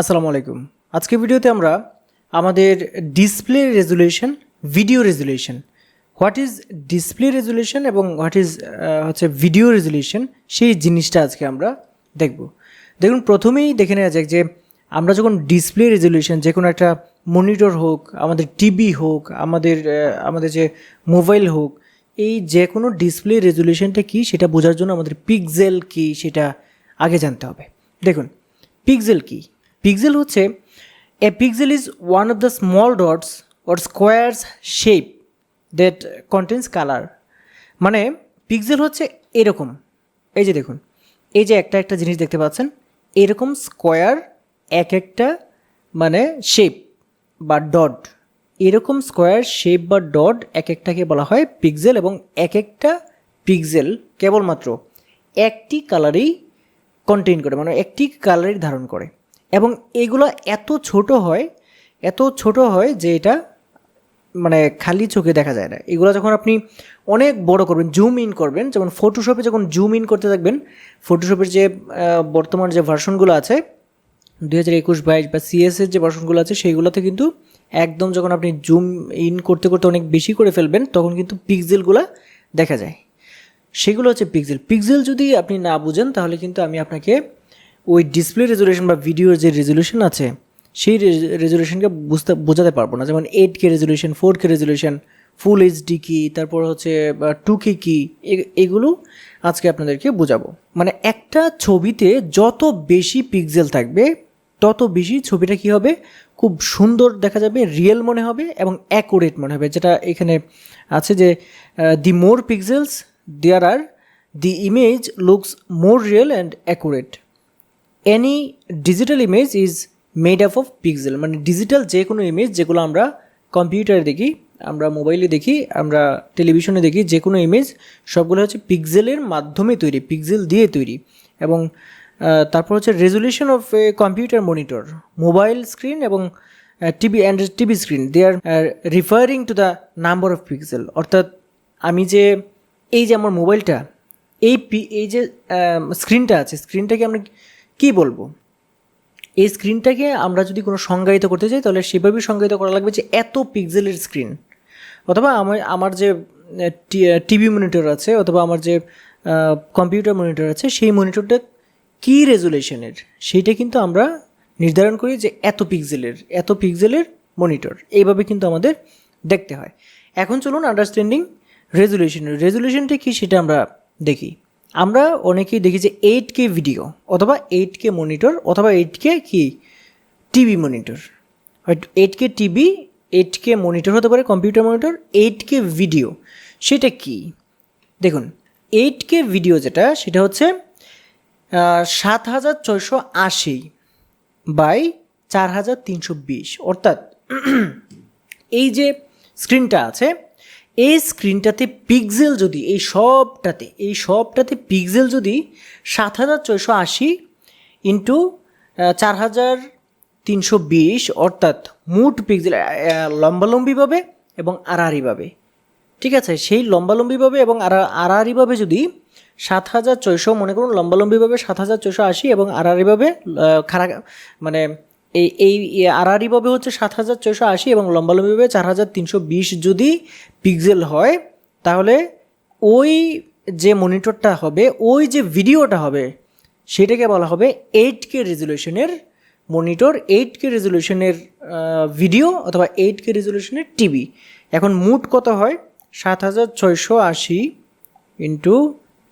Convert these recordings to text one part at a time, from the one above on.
আসসালামু আলাইকুম। আজকে ভিডিওতে আমরা আমাদের display resolution video resolution what is display resolution এবং হোয়াট ইজ হচ্ছে ভিডিও রেজুলেশন সেই জিনিসটা আজকে আমরা দেখব। দেখুন, প্রথমেই দেখে নেওয়া যাক যে আমরা যখন ডিসপ্লে রেজুলেশন যে কোনো একটা মনিটর হোক, আমাদের টিভি হোক, আমাদের আমাদের যে মোবাইল হোক, এই যে কোনো ডিসপ্লে রেজুলেশনটা কী, সেটা বোঝার জন্য আমাদের পিক্সেল কী, সেটা আগে জানতে হবে। দেখুন পিক্সেল কি? পিক্সেল হচ্ছে a pixel is one of the small dots or squares shape that contains colour মানে পিক্সেল হচ্ছে এরকম। এই যে দেখুন, এই যে একটা একটা জিনিস দেখতে পাচ্ছেন, এরকম স্কোয়ার এক একটা মানে শেপ বা ডট এরকম স্কোয়ার শেপ বা ডট এক একটাকে বলা হয় পিক্সেল এবং এক একটা পিক্সেল কেবলমাত্র একটি কালারেই কন্টেইন করে মানে একটি কালারই ধারণ করে। এবং এগুলো এত ছোট হয়, এত ছোট হয় যে এটা মানে খালি চোখে দেখা যায় না। এগুলো যখন আপনি অনেক বড় করবেন জুম ইন করবেন, যেমন ফটোশপে যখন জুম ইন করতে থাকবেন ফটোশপের যে বর্তমান যে ভার্সনগুলো আছে দু হাজার একুশ বাইশ বা সিএসের যে ভার্সনগুলো আছে, সেইগুলোতে কিন্তু একদম যখন আপনি জুম ইন করতে করতে অনেক বেশি করে ফেলবেন, তখন কিন্তু পিক্সেলগুলো দেখা যায়। সেগুলো হচ্ছে পিক্সেল পিক্সেল যদি আপনি না বুঝেন, তাহলে কিন্তু আমি আপনাকে ওই ডিসপ্লে রেজুলেশন বা ভিডিওর যে রেজুলেশন আছে, সেই রেজুলেশনকে বুঝতে, বোঝাতে পারব না। যেমন eight K resolution four K resolution full HD কি তারপর হচ্ছে টু কে কি এগুলো আজকে আপনাদেরকে বোঝাবো। মানে একটা ছবিতে যত বেশি পিক্সেল থাকবে, তত বেশি ছবিটা কি হবে? খুব সুন্দর দেখা যাবে রিয়েল মনে হবে এবং অ্যাকুরেট মনে হবে। যেটা এখানে আছে যে the more pixels there are the image looks more real and accurate any digital image is made up of pixel মানে ডিজিটাল যে কোনো ইমেজ যেগুলো আমরা কম্পিউটারে দেখি, আমরা মোবাইলে দেখি, আমরা টেলিভিশনে দেখি, যে কোনো ইমেজ সবগুলো হচ্ছে পিক্সেলের মাধ্যমে তৈরি পিক্সেল দিয়ে তৈরি। এবং তারপর হচ্ছে resolution of a computer monitor mobile screen এবং TV and TV screen they are referring to the number of pixel অর্থাৎ আমি যে এই যে আমার মোবাইলটা এই পি- এই যে স্ক্রিনটা আছে স্ক্রিনটাকে আমরা কি বলব? এই স্ক্রিনটাকে আমরা যদি কোনো সংজ্ঞায়িত করতে চাই তাহলে সেভাবেই সংজ্ঞায়িত করা লাগবে যে এত পিক্সেলের স্ক্রিন অথবা আমার আমার যে টিভি মনিটর আছে, অথবা আমার যে কম্পিউটার মনিটর আছে, সেই মনিটরটা কী রেজুলেশনের সেইটা কিন্তু আমরা নির্ধারণ করি যে এত পিক্সেলের এত পিক্সেলের মনিটর এইভাবে কিন্তু আমাদের দেখতে হয়। এখন চলুন আন্ডারস্ট্যান্ডিং রেজুলেশন রেজুলেশনটা কী সেটা আমরা দেখি। আমরা অনেকেই দেখি যে এইট কে ভিডিও অথবা এইট কে মনিটর অথবা এইট কে? কি TV monitor eight K TV eight K monitor হতে পারে computer monitor eight K video সেটা কি? দেখুন এইট কে ভিডিও যেটা, সেটা হচ্ছে সাত হাজার ছয়শো আশি বাই চার হাজার তিনশো বিশ। অর্থাৎ, এই যে স্ক্রিনটা আছে এই স্ক্রিনটাতে পিক্সেল যদি, এই সবটাতে এই সবটাতে পিক্সেল যদি সাত হাজার ছয়শো আশি ইন্টু চার হাজার তিনশো বিশ, অর্থাৎ মোট পিক্সেল লম্বালম্বিভাবে এবং আড়াআড়িভাবে ঠিক আছে? সেই লম্বালম্বিভাবে এবং আড়া- আড়াআড়িভাবে যদি সাত হাজার ছয়শো, মনে করুন লম্বালম্বিভাবে সাত হাজার ছয়শো আশি এবং আড়াআড়িভাবে খারাপ মানে এই এই আড়াআড়িভাবে হচ্ছে সাত হাজার ছয়শো আশি এবং লম্বালম্বিভাবে চার হাজার তিনশো বিশ যদি পিক্সেল হয়, তাহলে ওই যে মনিটরটা হবে, ওই যে ভিডিওটা হবে, সেটাকে বলা হবে এইট কে রেজুলেশনের মনিটর এইট কে রেজুলেশনের ভিডিও অথবা এইট কে রেজুলেশনের টিভি এখন মুট কত হয়? সাত হাজার ছয়শো আশি ইন্টু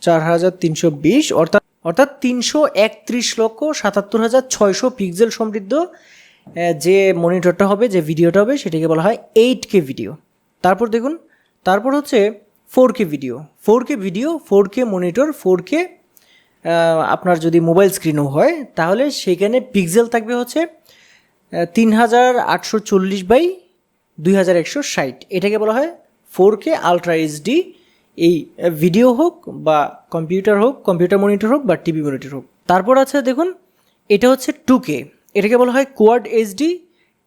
চার হাজার তিনশো বিশ, অর্থাৎ অর্থাৎ তিনশো একত্রিশ লক্ষ সাতাত্তর হাজার ছয়শো পিক্সেল সমৃদ্ধ যে মনিটরটা হবে, যে ভিডিওটা হবে, সেটাকে বলা হয় এইট কে ভিডিও। তারপর দেখুন, তারপর হচ্ছে four K video. Four K video, four K monitor, four K আপনার যদি মোবাইল স্ক্রিনও হয়, তাহলে সেখানে পিক্সেল থাকবে হচ্ছে তিন হাজার আটশো চল্লিশ বাই দুই হাজার একশো ষাট। এটাকে বলা হয় ফোর কে আলট্রা এইচডি এই ভিডিও হোক বা কম্পিউটার হোক কম্পিউটার মনিটর হোক বা টিভি মনিটর হোক। তারপর আছে দেখুন, এটা হচ্ছে টু কে এটাকে বলা হয় কোয়াড এইচডি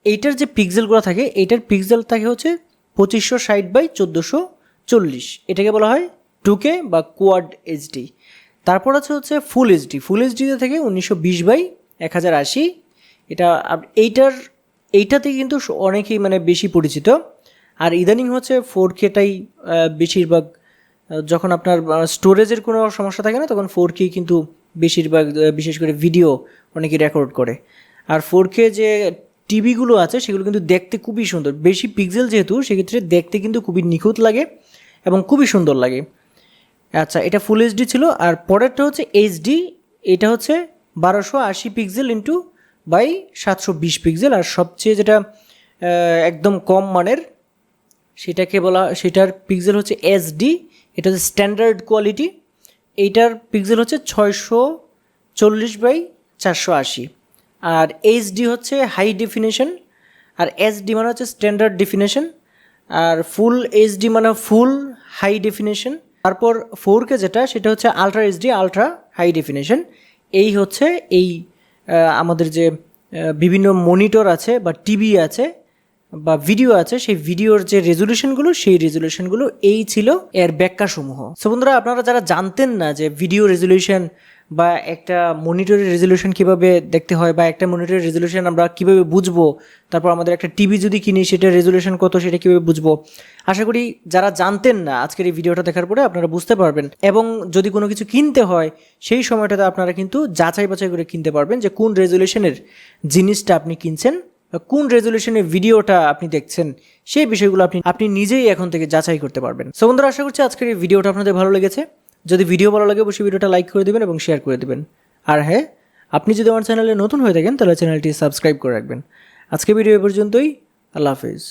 এইটার যে পিক্সেলগুলো থাকে, এইটার পিক্সেল থাকে হচ্ছে পঁচিশশো ষাট বাই চোদ্দোশো চল্লিশ। এটাকে বলা হয় টু কে বা কোয়াড এইচডি তারপর আছে হচ্ছে ফুল এইচডি ফুল এইচডিতে থেকে উনিশশো বিশ বাই এক হাজার আশি। এটা এইটার, এইটাতে কিন্তু অনেকেই মানে বেশি পরিচিত। আর ইদানিং হচ্ছে ফোর কেটাই বেশিরভাগ যখন আপনার স্টোরেজের কোনো সমস্যা থাকে না, তখন ফোর কে কিন্তু বেশিরভাগ বিশেষ করে ভিডিও অনেকে রেকর্ড করে। আর ফোর কে যে টিভিগুলো আছে, সেগুলো কিন্তু দেখতে খুবই সুন্দর। বেশি পিক্সেল যেহেতু, সেক্ষেত্রে দেখতে কিন্তু খুবই নিখুঁত লাগে এবং খুবই সুন্দর লাগে। আচ্ছা এটা ফুল এইচডি ছিল, আর পরেরটা হচ্ছে এইচডি এটা হচ্ছে বারোশো আশি পিক্সেল ইন্টু বাই সাতশো বিশ পিক্সেল আর সবচেয়ে যেটা একদম কম মানের, সেটাকে বলা, সেটার পিক্সেল হচ্ছে এসডি এটা হচ্ছে স্ট্যান্ডার্ড কোয়ালিটি এইটার পিক্সেল হচ্ছে ছয়শো চল্লিশ বাই চারশো আশি। আর এইচডি হচ্ছে হাই ডেফিনেশন আর এসডি মানে হচ্ছে স্ট্যান্ডার্ড ডেফিনেশন আর ফুল এইচডি মানে ফুল হাই ডেফিনেশন তারপর ফোর কে যেটা, সেটা হচ্ছে ultra HD ultra high definition এই হচ্ছে এই আমাদের যে বিভিন্ন মনিটর আছে বা টিভি আছে বা ভিডিও আছে, সেই ভিডিওর যে রেজলিউশনগুলো সেই রেজলিউশনগুলো এই ছিল এর ব্যাখ্যাসমূহ। সো বন্ধুরা, আপনারা যারা জানতেন না যে ভিডিও রেজলিউশন বা একটা মনিটরের রেজলিউশন কীভাবে দেখতে হয় বা একটা মনিটরের রেজলিউশন আমরা কীভাবে বুঝব, তারপর আমাদের একটা টিভি যদি কিনি, সেটার রেজলিউশন কত, সেটা কীভাবে বুঝব, আশা করি যারা জানতেন না আজকের এই ভিডিওটা দেখার পরে আপনারা বুঝতে পারবেন। এবং যদি কোনো কিছু কিনতে হয়, সেই সময়টাতে আপনারা কিন্তু যাচাই বাছাই করে কিনতে পারবেন যে কোন রেজলিউশনের জিনিসটা আপনি কিনছেন বা কোন রেজলিউশনে ভিডিওটা আপনি দেখছেন, সেই বিষয়গুলো আপনি আপনি নিজেই এখন থেকে যাচাই করতে পারবেন। সো বন্ধুরা, আশা করছি আজকের এই ভিডিওটা আপনাদের ভালো লেগেছে। যদি ভিডিও ভালো লাগে, অবশ্যই ভিডিওটা লাইক করে দেবেন এবং শেয়ার করে দেবেন। আর হ্যাঁ আপনি যদি আমার চ্যানেলে নতুন হয়ে থাকেন, তাহলে চ্যানেলটি সাবস্ক্রাইব করে রাখবেন। আজকে ভিডিও এ পর্যন্তই, আল্লাহ হাফিজ।